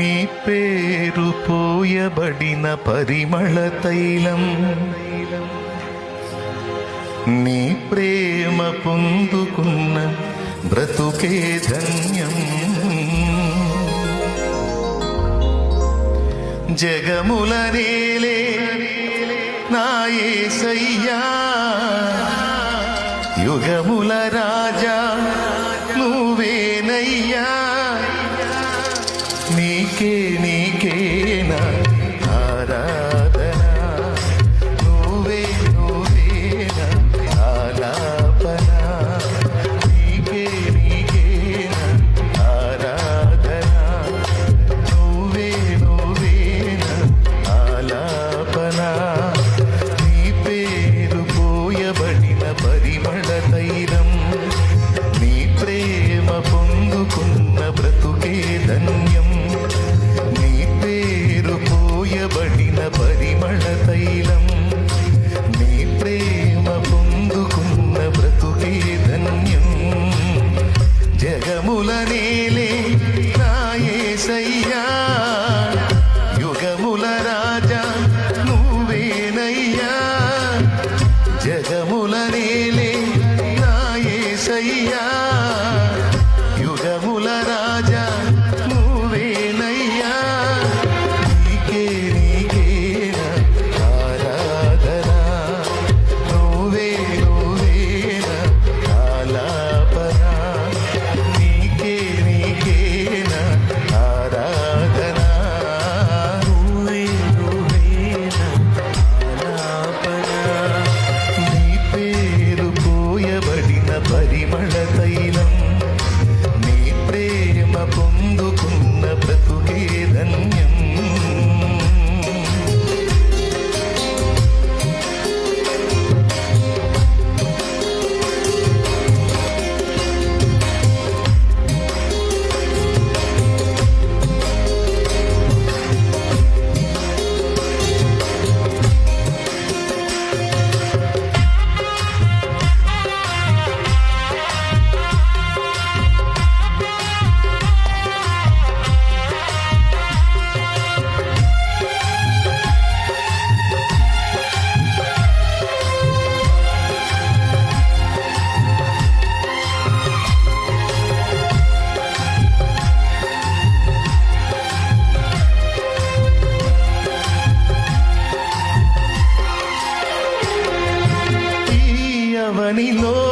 మీ పేరు పోయబడిన పరిమళ తైలం. నీ ప్రేమ పొందుకున్న బ్రతుకే ధన్యం. జగముల నేలే నాయే సయ్యా యుగముల రాయ dia sunny low.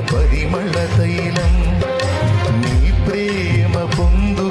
పరిమళ తైలం నీ ప్రేమ పొందు